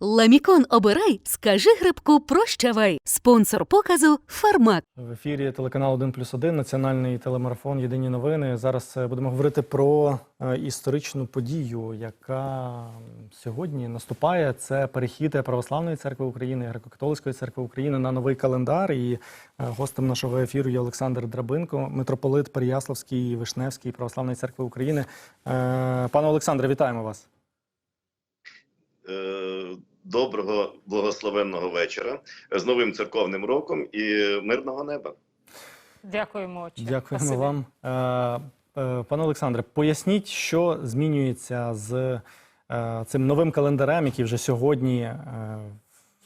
Ламікон обирай, скажи грибку прощавай. Спонсор показу Фармак. В ефірі телеканал 1 плюс 1, національний телемарафон Єдині новини. Зараз е, будемо говорити про е, історичну подію, яка сьогодні наступає. Це перехід Православної церкви України, Греко-католицької церкви України на новий календар. І е, гостем нашого ефіру є Олександр Драбинко, митрополит Переяславський і Вишневський Православної церкви України. Пане Олександре, вітаємо вас. Е, Доброго благословенного вечора з новим церковним роком і мирного неба. Дякуємо. отче. Дякуємо Спасибі. вам. Е, е, Пане Олександре, поясніть, що змінюється з цим новим календарем, який вже сьогодні,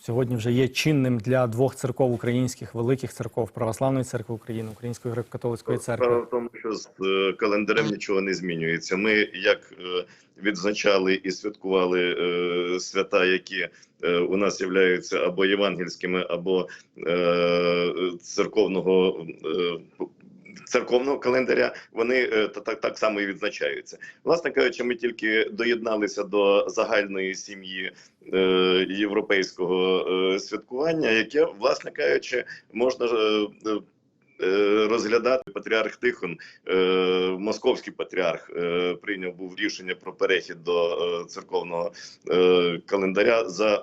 сьогодні вже є чинним для двох церков українських, великих церков Православної церкви України, Української греко-католицької Справа церкви. в тому, що з е, календарем нічого не змінюється. Ми як е, відзначали і святкували е, свята, які у нас являються або євангельськими, або церковного. Церковного календаря вони е, так, так само і відзначаються. Власне кажучи, ми тільки доєдналися до загальної сім'ї е, європейського е, святкування, яке, власне кажучи, можна розглядати патріарх Тихон, московський патріарх, прийняв був рішення про перехід до церковного календаря за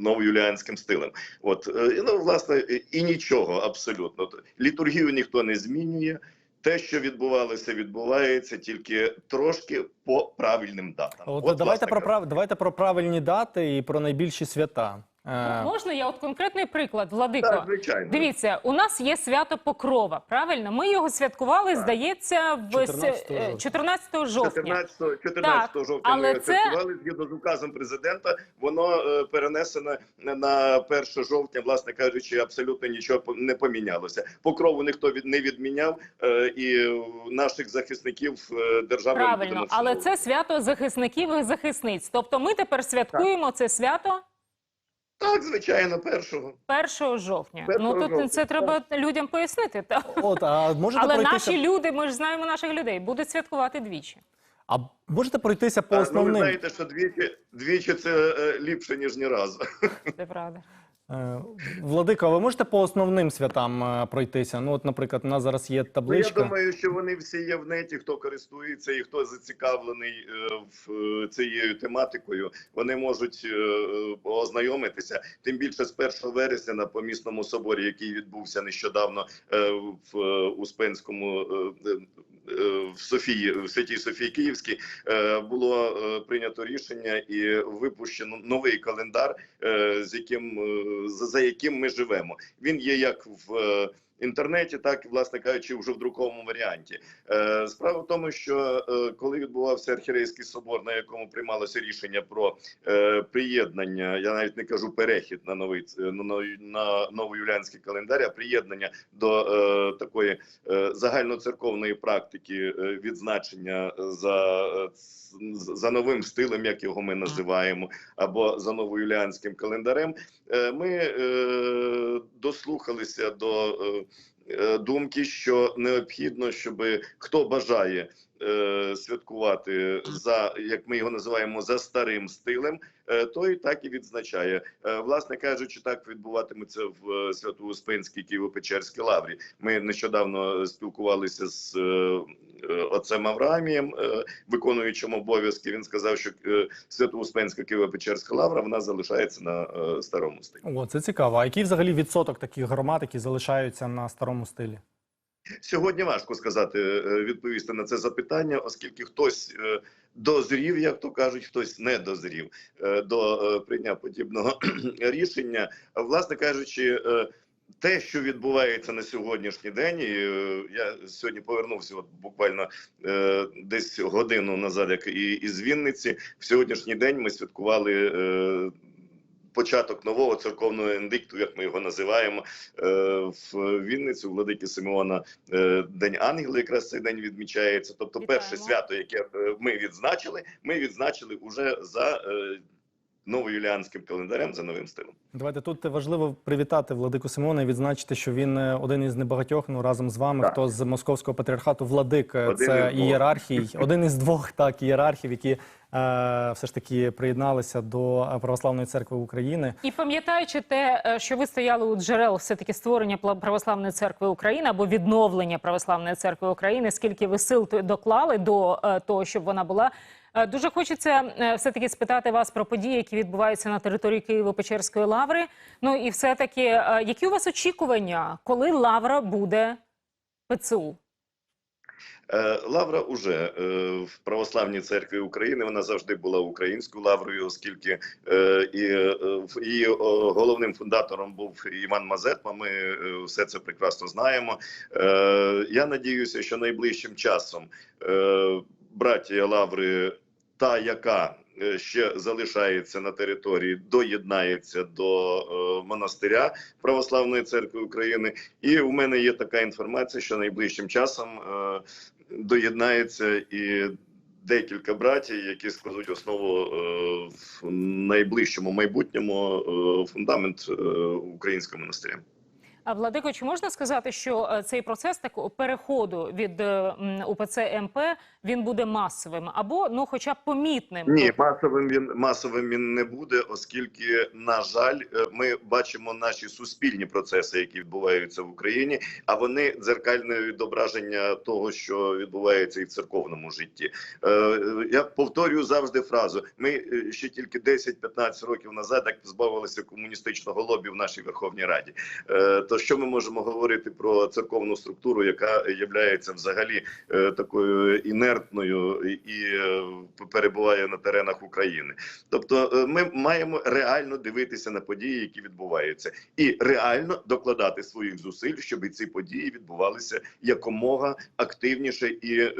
новоюліанським стилем. От е, ну власне і- нічого абсолютно. Літургію ніхто не змінює. Те, що відбувалося, відбувається тільки трошки по правильним датам. От, От, давайте про прав... давайте про правильні дати і про найбільші свята. Е, Можна я от конкретний приклад, Владико? Так, звичайно. Дивіться, у нас є свято Покрова. Правильно, ми його святкували, Так. здається, в 14 с- е, 14 жовтня. 14, 14 Так, жовтня але ми це- святкували згідно з указом президента. Воно е, перенесено на 1 жовтня, власне кажучи, абсолютно нічого по- не помінялося. Покрову ніхто від не відміняв, е, і наших захисників е, держава Правильно, але це свято захисників і захисниць. Тобто ми тепер святкуємо це свято так, звичайно, першого. 1 жовтня. Першого ну тут жовтня, це треба людям пояснити. Та. От, а можете Але пройтися... наші люди, ми ж знаємо наших людей, будуть святкувати двічі. А можете пройтися по А, ну, ви основним знаєте, що двічі, двічі це е, ліпше ніж ні разу. Це правда. Е, Владика, ви можете по основним святам е, пройтися? Ну, от, наприклад, у нас зараз є Ну, я думаю, що вони всі є в неті, хто користується і хто зацікавлений е, в цією тематикою. Вони можуть ознайомитися. Тим більше з 1 вересня на помісному соборі, який відбувся нещодавно в Успенському. В Софії, в Святій Софії Київській е, було е, прийнято рішення і випущено новий календар, е, з яким за, яким ми живемо. Він є як в інтернеті, так і власне кажучи, вже в друковому варіанті. Е, справа в тому, що е, коли відбувався архірейський собор, на якому приймалося рішення про е, приєднання, я навіть не кажу перехід на новий на, новоюліанський календар, а приєднання до такої загальноцерковної практики відзначення за, за новим стилем, як його ми називаємо, або за новоюліанським календарем. Ми дослухалися до е, е, думки, що необхідно, щоб хто бажає е, святкувати за як ми його називаємо за старим стилем, е, той так і відзначає. Е, Власне кажучи, так відбуватиметься в Свято-Успенській Києво-Печерській лаврі. Ми нещодавно спілкувалися з отцем Авраамієм, виконуючим обов'язки. Він сказав, що е, Свято-Успенська Києво-Печерська лавра вона залишається на старому стилі. О, це цікаво. А який взагалі відсоток таких громад, які залишаються на старому стилі? Сьогодні важко сказати е, відповісти на це запитання, оскільки хтось е, дозрів, як то кажуть, хтось не дозрів е, до е, прийняття подібного рішення. Власне кажучи. е, Те, що відбувається на сьогоднішній день, е, я сьогодні повернувся от буквально е, десь годину назад, як і із Вінниці. В сьогоднішній день ми святкували е, початок нового церковного ендикту, як ми його називаємо, е, в Вінниці у владики Симеона е, День Ангела. Якраз цей день відмічається. Тобто, перше свято, яке е, ми відзначили, ми відзначили уже за. Новоюліанським календарем за новим стилем. Давайте тут важливо привітати Владику Симона і відзначити, що він е, один із небагатьох, ну разом з вами, Так. хто з московського патріархату владик. е, Один Це ієрархій, один із двох так ієрархів, які е, все ж таки приєдналися до православної церкви України. І пам'ятаючи те, що ви стояли у джерел все-таки створення пла- Православної церкви України або відновлення Православної церкви України, скільки ви сил доклали до того, щоб вона була. Е, Дуже хочеться е, все-таки спитати вас про події, які відбуваються на території Києво-Печерської лаври. Ну і все-таки, е, які у вас очікування, коли лавра буде ПЦУ? Лавра уже в православній церкві України вона завжди була українською лаврою, оскільки і її головним фундатором був Іван Мазепа. Ми все це прекрасно знаємо. Я надіюся, що найближчим часом братія Лаври, та яка е, ще залишається на території, доєднається до е, монастиря Православної церкви України. І у мене є така інформація, що найближчим часом е, доєднається і декілька братів, які складуть основу в найближчому майбутньому фундамент українського монастиря. А Владико, чи можна сказати, що е, цей процес такого переходу від е, УПЦ МП він буде масовим або ну, хоча б помітним? Ні, масовим він масовим він не буде, оскільки, на жаль, е, ми бачимо наші суспільні процеси, які відбуваються в Україні, а вони дзеркальне відображення того, що відбувається і в церковному житті. Я повторюю завжди фразу: ми ще тільки 10-15 років назад так позбавилися комуністичного лобі в нашій Верховній Раді. То що ми можемо говорити про церковну структуру, яка є взагалі е, такою інертною і- е, перебуває на теренах України? Тобто, е, ми маємо реально дивитися на події, які відбуваються, і реально докладати своїх зусиль, щоб ці події відбувалися якомога активніше і е,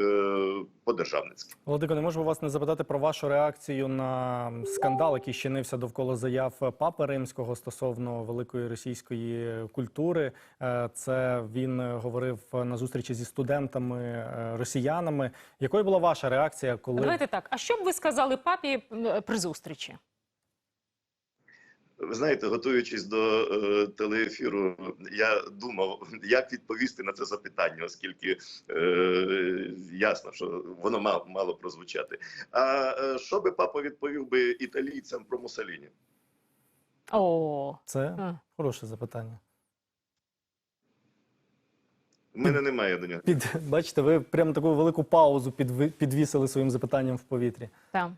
по-державницьки. Владико, не можу вас не запитати про вашу реакцію на скандал, який щинився довкола заяв Папи Римського стосовно великої російської культури. Е, Це він е, говорив на зустрічі зі студентами е, росіянами. Якою була ваша реакція, коли Давайте так. А що б ви сказали папі при зустрічі? Ви знаєте, готуючись до е, телеефіру, я думав, як відповісти на це запитання, оскільки е, ясно, що воно мало, мало прозвучати. А е, що би папа відповів би італійцям про Муссоліні? О, це е. хороше запитання? В мене немає до нього. Під бачите, ви прямо таку велику паузу підви- підвісили своїм запитанням в повітрі. так.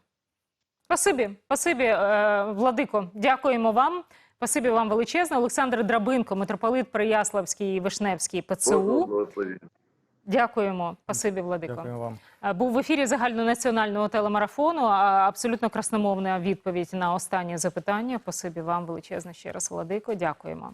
Спасибі, спасибі, е, Владико. Дякуємо вам. Спасибі вам величезне. Олександр Драбинко, митрополит Переяславський і Вишневський ПЦУ. Благословіння. Дякуємо. Спасибі, Владико. Дякую вам. Е, Був в ефірі загальнонаціонального телемарафону. а Абсолютно красномовна відповідь на останнє запитання. Спасибі вам величезне ще раз, Владико. Дякуємо.